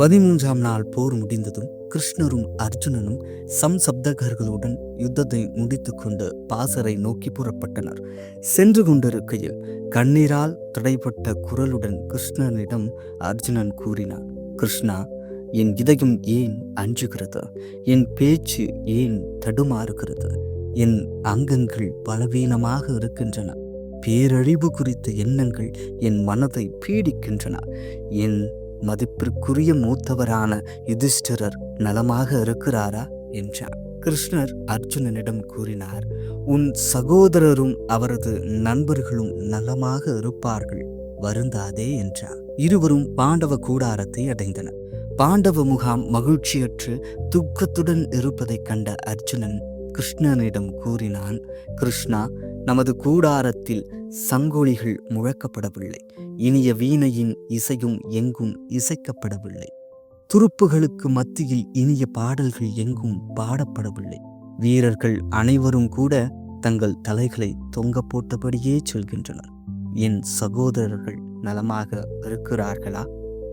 பதிமூன்றாம் நாள் போர் முடிந்ததும் கிருஷ்ணரும் அர்ஜுனனும் சம்சப்தகர்களுடன் யுத்தத்தை முடித்துக்கொண்டு பாசரை நோக்கி புறப்பட்டனர். சென்று கொண்டிருக்கையில் கண்ணீரால் தடைப்பட்ட குரலுடன் கிருஷ்ணனிடம் அர்ஜுனன் கூறினார் கிருஷ்ணா என் இதயம் ஏன் அஞ்சுகிறது? என் பேச்சு ஏன் தடுமாறுகிறது? என் அங்கங்கள் பலவீனமாக இருக்கின்றன. பேரழிவு குறித்த எண்ணங்கள் என் மனதை பீடிக்கின்றன. என் மதிப்பிற்குரிய மூத்தவரான யுதிஷ்டிரர் நலமாக இருக்கிறாரா? என்றார். கிருஷ்ணர் அர்ஜுனனிடம் கூறினார் உன் சகோதரரும் அவரது நண்பர்களும் நலமாக இருப்பார்கள். வருந்தாதே என்றார். இருவரும் பாண்டவ கூடாரத்தை அடைந்தனர். பாண்டவ முகாம் மகிழ்ச்சியற்று துக்கத்துடன் இருப்பதைக் கண்ட அர்ஜுனன் கிருஷ்ணனிடம் கூறினான் கிருஷ்ணா நமது கூடாரத்தில் சங்கொலிகள் முழக்கப்படவில்லை. இனிய வீணையின் இசையும் எங்கும் இசைக்கப்படவில்லை. துருப்புகளுக்கு மத்தியில் இனிய பாடல்கள் எங்கும் பாடப்படவில்லை. வீரர்கள் அனைவரும் கூட தங்கள் தலைகளை தொங்க போட்டபடியே சொல்கின்றனர். என் சகோதரர்கள் நலமாக இருக்கிறார்களா?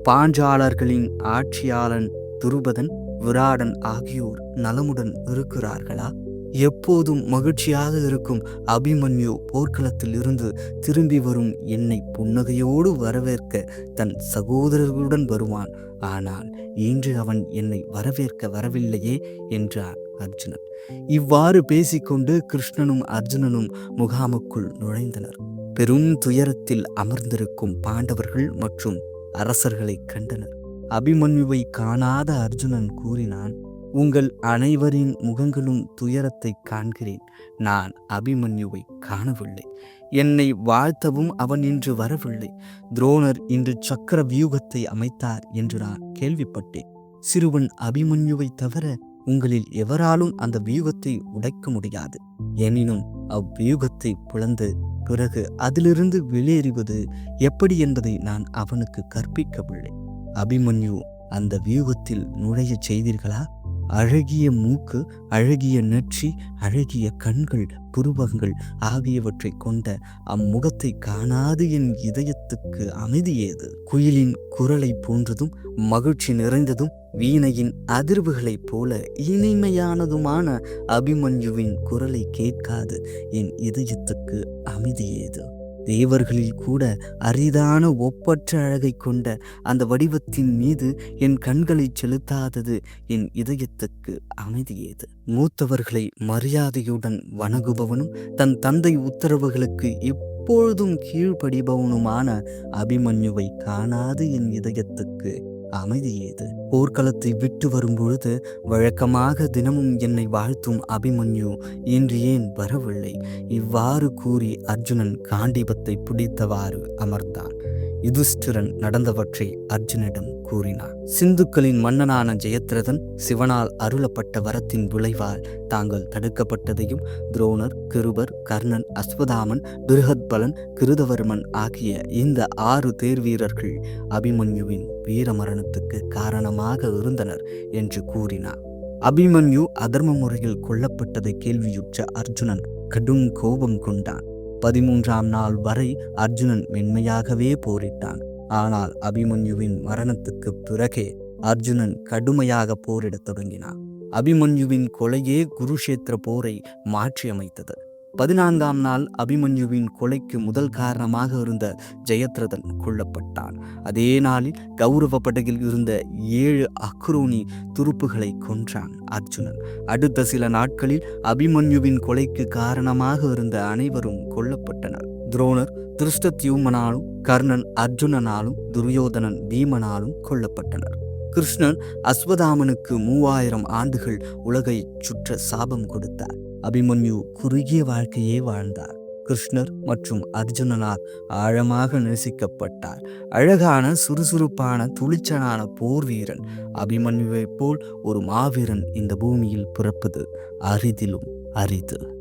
பாஞ்சாளர்களின் ஆட்சியாளன் துருபதன் விராடன் ஆகியோர் நலமுடன் இருக்கிறார்களா? எப்போதும் மகிழ்ச்சியாக இருக்கும் அபிமன்யு போர்க்களத்தில் இருந்து திரும்பி வரும் என்னை புன்னகையோடு வரவேற்க தன் சகோதரர்களுடன் வருவான். ஆனால் இன்று அவன் என்னை வரவேற்க வரவில்லையே என்றார் அர்ஜுனன். இவ்வாறு பேசிக்கொண்டு கிருஷ்ணனும் அர்ஜுனனும் முகாமுக்குள் நுழைந்தனர். பெரும் துயரத்தில் அமர்ந்திருக்கும் பாண்டவர்கள் மற்றும் அரசர்களை கண்டனர். அபிமன்யுவை காணாத அர்ஜுனன் கூறினான் உங்கள் அனைவரின் முகங்களும் துயரத்தை காண்கிறேன். நான் அபிமன்யுவை காணவில்லை. என்னை வாழ்த்தவும் அவன் இன்று வரவில்லை. துரோணர் இன்று சக்கர வியூகத்தை அமைத்தார் என்று நான் கேள்விப்பட்டேன். சிறுவன் அபிமன்யுவை தவிர உங்களில் எவராலும் அந்த வியூகத்தை உடைக்க முடியாது. எனினும் அவ்வியூகத்தை புலந்து பிறகு அதிலிருந்து வெளியேறுவது எப்படி என்பதை நான் அவனுக்கு கற்பிக்கவில்லை. அபிமன்யு அந்த வியூகத்தில் நுழையச் செய்தீர்களா? அழகிய மூக்கு அழகிய நெற்றி அழகிய கண்கள் புருவங்கள் ஆகியவற்றை கொண்ட அம்முகத்தை காணாது என் இதயத்துக்கு அமைதியேது? குயிலின் குரலை போன்றதும் மகிழ்ச்சி நிறைந்ததும் வீணையின் அதிர்வுகளைப் போல இனிமையானதுமான அபிமன்யுவின் குரலை கேட்காது என் இதயத்துக்கு அமைதியேது? தேவர்களில் கூட அரிதான ஒப்பற்ற அழகை கொண்ட அந்த வடிவத்தின் மீது என் கண்களை செலுத்தாதது என் இதயத்துக்கு அமைதியேது. மூத்தவர்களை மரியாதையுடன் வணங்குபவனும் தன் தந்தை உத்தரவுகளுக்கு எப்பொழுதும் கீழ்ப்படிபவனுமான அபிமன்யுவை காணாது என் இதயத்துக்கு. அமைதியேது போர்க்களத்தை விட்டு வரும்பொழுது வழக்கமாக தினமும் என்னை வாழ்த்தும் அபிமன்யு இன்று ஏன் வரவில்லை? இவ்வாறு கூறி அர்ஜுனன் காண்டிபத்தை பிடித்தவாறு அமர்ந்தான். யுதிஷ்டிரன் நடந்தவற்றை அர்ஜுனிடம் கூறினார். சிந்துக்களின் மன்னனான ஜெயத்ரதன் சிவனால் அருளப்பட்ட வரத்தின் விளைவால் தாங்கள் தடுக்கப்பட்டதையும் துரோணர் கிருபர் கர்ணன் அஸ்வதாமன் துருகத்பலன் கிருதவர்மன் ஆகிய இந்த ஆறு தேர் வீரர்கள் அபிமன்யுவின் வீரமரணத்துக்கு காரணமாக இருந்தனர் என்று கூறினார். அபிமன்யு அதர்ம முறையில் கொல்லப்பட்டதை கேள்வியுற்ற அர்ஜுனன் கடும் கோபம் கொண்டான். பதிமூன்றாம் நாள் வரை அர்ஜுனன் மென்மையாகவே போரிட்டான். ஆனால் அபிமன்யுவின் மரணத்துக்கு பிறகே அர்ஜுனன் கடுமையாக போரிடத் தொடங்கினான். அபிமன்யுவின் கொலையே குருஷேத்திர போரை மாற்றியமைத்தது. பதினான்காம் நாள் அபிமன்யுவின் கொலைக்கு முதல் காரணமாக இருந்த ஜெயத்ரதன் கொல்லப்பட்டான். அதே நாளில் கௌரவ படகில் இருந்த ஏழு அக்ரோனி துருப்புகளை கொன்றான் அர்ஜுனன். அடுத்த சில நாட்களில் அபிமன்யுவின் கொலைக்கு காரணமாக இருந்த அனைவரும் கொல்லப்பட்டனர். துரோணர் திருஷ்டத்யூமனாலும் கர்ணன் அர்ஜுனனாலும் துரியோதனன் பீமனாலும் கொல்லப்பட்டனர். கிருஷ்ணன் அஸ்வதாமனுக்கு மூவாயிரம் ஆண்டுகள் உலகை சுற்ற சாபம் கொடுத்தார். அபிமன்யு குறுகிய வாழ்க்கையே வாழ்ந்தார். கிருஷ்ணர் மற்றும் அர்ஜுனனால் ஆழமாக நேசிக்கப்பட்டார். அழகான சுறுசுறுப்பான துளிச்சனான போர் வீரன். அபிமன்யுவைப் போல் ஒரு மாவீரன் இந்த பூமியில் பிறப்பது அரிதிலும் அரிது.